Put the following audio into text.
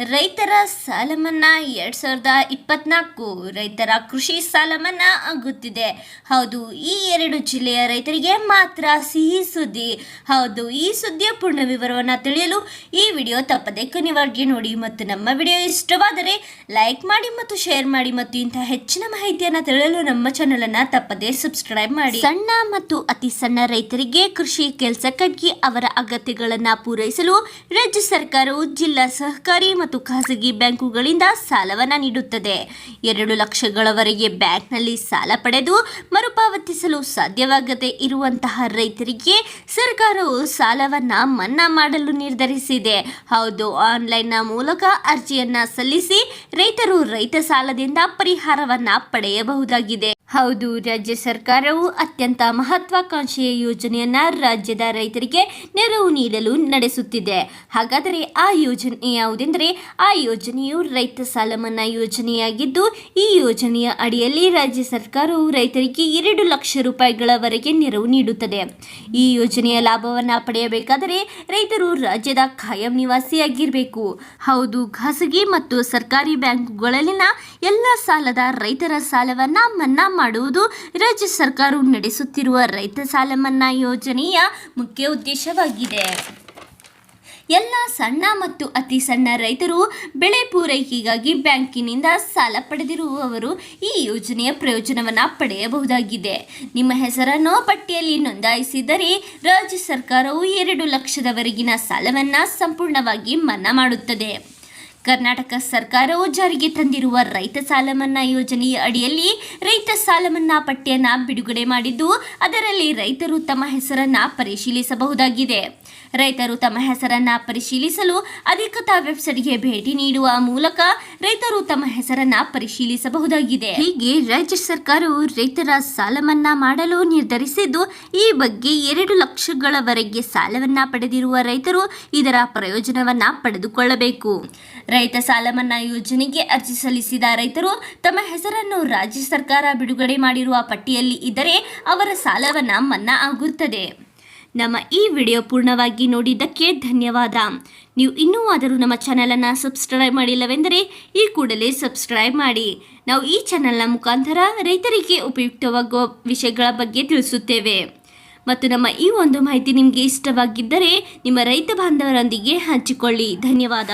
ರೈತರ ಸಾಲ ಮನ್ನಾ ಎರಡು ಸಾವಿರದ ಇಪ್ಪತ್ನಾಲ್ಕು ರೈತರ ಕೃಷಿ ಸಾಲ ಮನ್ನಾ ಆಗುತ್ತಿದೆ. ಹೌದು, ಈ ಎರಡು ಜಿಲ್ಲೆಯ ರೈತರಿಗೆ ಮಾತ್ರ ಸಿಹಿ ಸುದ್ದಿ. ಹೌದು, ಈ ಸುದ್ದಿಯ ಪೂರ್ಣ ವಿವರವನ್ನು ತಿಳಿಯಲು ಈ ವಿಡಿಯೋ ತಪ್ಪದೆ ಕೊನೆವರೆಗೆ ನೋಡಿ ಮತ್ತು ನಮ್ಮ ವಿಡಿಯೋ ಇಷ್ಟವಾದರೆ ಲೈಕ್ ಮಾಡಿ ಮತ್ತು ಶೇರ್ ಮಾಡಿ ಮತ್ತು ಇಂತಹ ಹೆಚ್ಚಿನ ಮಾಹಿತಿಯನ್ನು ತಿಳಿಯಲು ನಮ್ಮ ಚಾನಲನ್ನು ತಪ್ಪದೆ ಸಬ್ಸ್ಕ್ರೈಬ್ ಮಾಡಿ. ಸಣ್ಣ ಮತ್ತು ಅತಿ ಸಣ್ಣ ರೈತರಿಗೆ ಕೃಷಿ ಕೆಲಸಕ್ಕಾಗಿ ಅವರ ಅಗತ್ಯಗಳನ್ನು ಪೂರೈಸಲು ರಾಜ್ಯ ಸರ್ಕಾರವು ಜಿಲ್ಲಾ ಸಹಕಾರಿ ಖಾಸಗಿ ಬ್ಯಾಂಕುಗಳಿಂದ ಸಾಲವನ್ನು ನೀಡುತ್ತದೆ. ಎರಡು ಲಕ್ಷಗಳವರೆಗೆ ಬ್ಯಾಂಕ್ನಲ್ಲಿ ಸಾಲ ಪಡೆದು ಮರುಪಾವತಿಸಲು ಸಾಧ್ಯವಾಗದೆ ಇರುವಂತಹ ರೈತರಿಗೆ ಸರ್ಕಾರವು ಸಾಲವನ್ನು ಮನ್ನಾ ಮಾಡಲು ನಿರ್ಧರಿಸಿದೆ. ಹೌದು, ಆನ್ಲೈನ್ನ ಮೂಲಕ ಅರ್ಜಿಯನ್ನು ಸಲ್ಲಿಸಿ ರೈತರು ರೈತ ಸಾಲದಿಂದ ಪರಿಹಾರವನ್ನ ಪಡೆಯಬಹುದಾಗಿದೆ. ಹೌದು, ರಾಜ್ಯ ಸರ್ಕಾರವು ಅತ್ಯಂತ ಮಹತ್ವಾಕಾಂಕ್ಷೆಯ ಯೋಜನೆಯನ್ನ ರಾಜ್ಯದ ರೈತರಿಗೆ ನೆರವು ನೀಡಲು ನಡೆಸುತ್ತಿದೆ. ಹಾಗಾದರೆ ಆ ಯೋಜನೆ ಯಾವುದೆಂದರೆ ಆ ಯೋಜನೆಯು ರೈತ ಸಾಲ ಮನ್ನಾ ಯೋಜನೆಯಾಗಿದ್ದು, ಈ ಯೋಜನೆಯ ಅಡಿಯಲ್ಲಿ ರಾಜ್ಯ ಸರ್ಕಾರವು ರೈತರಿಗೆ ಎರಡು ಲಕ್ಷ ರೂಪಾಯಿಗಳವರೆಗೆ ನೆರವು ನೀಡುತ್ತದೆ. ಈ ಯೋಜನೆಯ ಲಾಭವನ್ನು ಪಡೆಯಬೇಕಾದರೆ ರೈತರು ರಾಜ್ಯದ ಖಾಯಂ ನಿವಾಸಿಯಾಗಿರಬೇಕು. ಹೌದು, ಖಾಸಗಿ ಮತ್ತು ಸರ್ಕಾರಿ ಬ್ಯಾಂಕುಗಳಲ್ಲಿನ ಎಲ್ಲ ಸಾಲದ ರೈತರ ಸಾಲವನ್ನ ಮನ್ನಾ ಮಾಡುವುದು ರಾಜ್ಯ ಸರ್ಕಾರವು ನಡೆಸುತ್ತಿರುವ ರೈತ ಸಾಲ ಮನ್ನಾ ಯೋಜನೆಯ ಮುಖ್ಯ ಉದ್ದೇಶವಾಗಿದೆ. ಎಲ್ಲ ಸಣ್ಣ ಮತ್ತು ಅತಿ ಸಣ್ಣ ರೈತರು ಬೆಳೆ ಪೂರೈಕೆಗಾಗಿ ಬ್ಯಾಂಕಿನಿಂದ ಸಾಲ ಪಡೆದಿರುವವರು ಈ ಯೋಜನೆಯ ಪ್ರಯೋಜನವನ್ನು ಪಡೆಯಬಹುದಾಗಿದೆ. ನಿಮ್ಮ ಹೆಸರನ್ನು ಪಟ್ಟಿಯಲ್ಲಿ ನೋಂದಾಯಿಸಿದರೆ ರಾಜ್ಯ ಸರ್ಕಾರವು ಎರಡು ಲಕ್ಷದವರೆಗಿನ ಸಾಲವನ್ನು ಸಂಪೂರ್ಣವಾಗಿ ಮನ್ನಾ ಮಾಡುತ್ತದೆ. ಕರ್ನಾಟಕ ಸರ್ಕಾರವು ಜಾರಿಗೆ ತಂದಿರುವ ರೈತ ಸಾಲ ಮನ್ನಾ ಯೋಜನೆಯ ಅಡಿಯಲ್ಲಿ ರೈತ ಸಾಲ ಮನ್ನಾ ಪಟ್ಟಿಯನ್ನು ಬಿಡುಗಡೆ ಮಾಡಿದ್ದು, ಅದರಲ್ಲಿ ರೈತರು ತಮ್ಮ ಹೆಸರನ್ನು ಪರಿಶೀಲಿಸಬಹುದಾಗಿದೆ. ರೈತರು ತಮ್ಮ ಹೆಸರನ್ನ ಪರಿಶೀಲಿಸಲು ಅಧಿಕೃತ ವೆಬ್ಸೈಟ್ಗೆ ಭೇಟಿ ನೀಡುವ ಮೂಲಕ ರೈತರು ತಮ್ಮ ಹೆಸರನ್ನ ಪರಿಶೀಲಿಸಬಹುದಾಗಿದೆ. ಹೀಗೆ ರಾಜ್ಯ ಸರ್ಕಾರವು ರೈತರ ಸಾಲ ಮನ್ನಾ ಮಾಡಲು ನಿರ್ಧರಿಸಿದ್ದು, ಈ ಬಗ್ಗೆ ಎರಡು ಲಕ್ಷಗಳವರೆಗೆ ಸಾಲವನ್ನ ಪಡೆದಿರುವ ರೈತರು ಇದರ ಪ್ರಯೋಜನವನ್ನ ಪಡೆದುಕೊಳ್ಳಬೇಕು. ರೈತ ಸಾಲ ಮನ್ನಾ ಯೋಜನೆಗೆ ಅರ್ಜಿ ಸಲ್ಲಿಸಿದ ರೈತರು ತಮ್ಮ ಹೆಸರನ್ನು ರಾಜ್ಯ ಸರ್ಕಾರ ಬಿಡುಗಡೆ ಮಾಡಿರುವ ಪಟ್ಟಿಯಲ್ಲಿ ಇದ್ದರೆ ಅವರ ಸಾಲವನ್ನು ಮನ್ನಾ ಆಗುತ್ತದೆ. ನಮ್ಮ ಈ ವಿಡಿಯೋ ಪೂರ್ಣವಾಗಿ ನೋಡಿದ್ದಕ್ಕೆ ಧನ್ಯವಾದ. ನೀವು ಇನ್ನೂ ಆದರೂ ನಮ್ಮ ಚಾನಲನ್ನು ಸಬ್ಸ್ಕ್ರೈಬ್ ಮಾಡಿಲ್ಲವೆಂದರೆ ಈ ಕೂಡಲೇ ಸಬ್ಸ್ಕ್ರೈಬ್ ಮಾಡಿ. ನಾವು ಈ ಚಾನಲ್ನ ಮುಖಾಂತರ ರೈತರಿಗೆ ಉಪಯುಕ್ತವಾಗುವ ವಿಷಯಗಳ ಬಗ್ಗೆ ತಿಳಿಸುತ್ತೇವೆ. ಮತ್ತು ನಮ್ಮ ಈ ಒಂದು ಮಾಹಿತಿ ನಿಮಗೆ ಇಷ್ಟವಾಗಿದ್ದರೆ ನಿಮ್ಮ ರೈತ ಬಾಂಧವರೊಂದಿಗೆ ಹಂಚಿಕೊಳ್ಳಿ. ಧನ್ಯವಾದ.